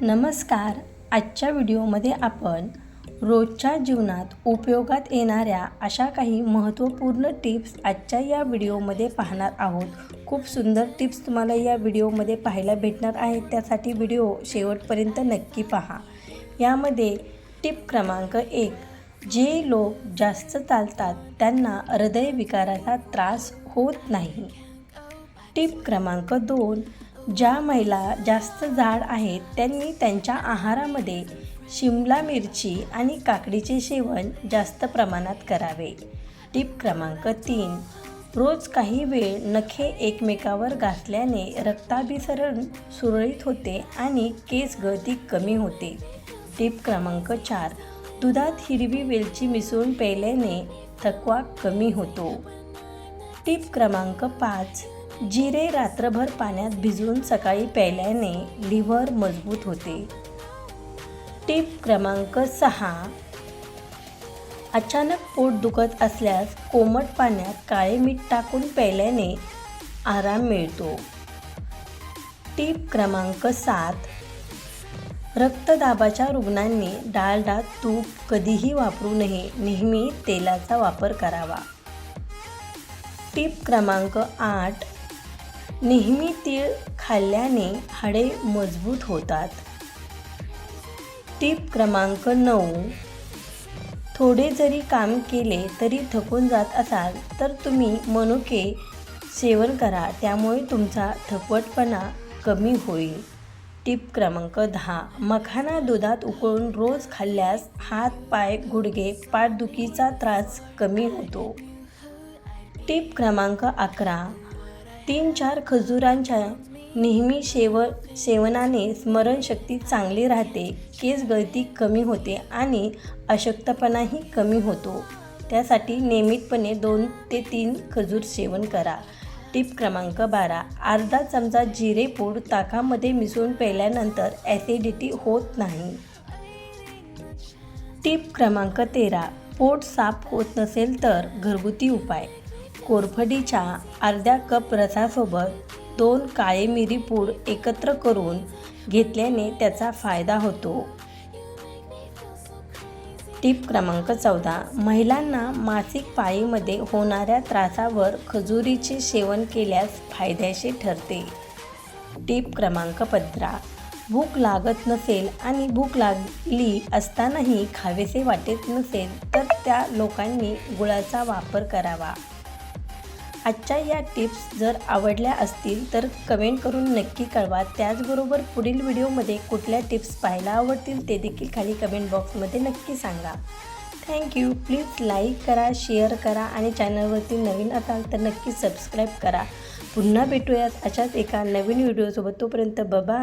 नमस्कार. आजच्या व्हिडिओमध्ये आपण रोजच्या जीवनात उपयोगात येणाऱ्या अशा काही महत्त्वपूर्ण टिप्स आजच्या या व्हिडिओमध्ये पाहणार आहोत. खूप सुंदर टिप्स तुम्हाला या व्हिडिओमध्ये पाहायला भेटणार आहेत. त्यासाठी व्हिडिओ शेवटपर्यंत नक्की पहा. यामध्ये टिप क्रमांक एक जे लोक जास्त चालतात त्यांना हृदयविकाराचा त्रास होत नाही. टिप क्रमांक दोन ज्या महिला जास्त जाड आहेत त्यांनी त्यांच्या आहारामध्ये शिमला मिरची आणि काकडीचे सेवन जास्त प्रमाणात करावे. टिप क्रमांक तीन. रोज काही वेळ नखे एकमेकावर घासल्याने रक्ताभिसरण सुरळीत होते आणि केस गळती कमी होते. टिप क्रमांक चार. दुधात हिरवी वेलची मिसळून प्यायल्याने थकवा कमी होतो. टिप क्रमांक पाच. जिरे रात्रभर पाण्यात भिजवून सकाळी प्यायल्याने लिव्हर मजबूत होते. टिप क्रमांक सहा. अचानक पोट दुखत असल्यास कोमट पाण्यात काळे मीठ टाकून प्यायल्याने आराम मिळतो. टिप क्रमांक सात. रक्तदाबाच्या रुग्णांनी डालडा तूप कधीही वापरू नये नेहमी तेलाचा वापर करावा. टिप क्रमांक आठ. नेहमी तीळ खाल्ल्याने हाडे मजबूत होतात. टीप क्रमांक नऊ. थोडे जरी काम केले तरी थकून जात असाल तर तुम्ही मनुके सेवन करा त्यामुळे तुमचा थकवटपणा कमी होईल. टीप क्रमांक दहा. मखाना दुधात उकळून रोज खाल्ल्यास हात पाय गुडघे पाठदुखीचा त्रास कमी होतो. टीप क्रमांक अकरा. तीन चार खजुरांच्या नेहमी शेव सेवनाने स्मरणशक्ती चांगली राहते. केस गळती कमी होते आणि अशक्तपणाही कमी होतो. त्यासाठी नियमितपणे दोन ते तीन खजूर सेवन करा. टिप क्रमांक बारा. अर्धा चमचा जिरे पूड ताकामध्ये मिसळून प्यायल्यानंतर ॲसिडिटी होत नाही. टिप क्रमांक तेरा. पोट साफ होत नसेल तर घरगुती उपाय. कोरफडीच्या अर्ध्या कप रसासोबत दोन काळे मिरी पूड एकत्र करून घेतल्याने त्याचा फायदा होतो. टिप क्रमांक चौदा. महिलांना मासिक पाळीमध्ये होणाऱ्या त्रासावर खजुरीचे सेवन केल्यास फायद्याचे ठरते. टिप क्रमांक पंधरा. भूक लागत नसेल आणि भूक लागली असतानाही खावेसे वाटत नसेल तर त्या लोकांनी गुळाचा वापर करावा. आजच्या या टिप्स जर आवडल्या असतील तर कमेंट करून नक्की कळवा. त्याचबरोबर पुढील व्हिडिओमध्ये कुठल्या टिप्स पाहायला आवडतील ते देखील खाली कमेंट बॉक्समध्ये नक्की सांगा. थँक्यू प्लीज लाईक करा शेअर करा आणि चॅनलवरती नवीन असाल तर नक्की सबस्क्राईब करा. पुन्हा भेटूयात अशाच एका नवीन व्हिडिओसोबत. तोपर्यंत बबा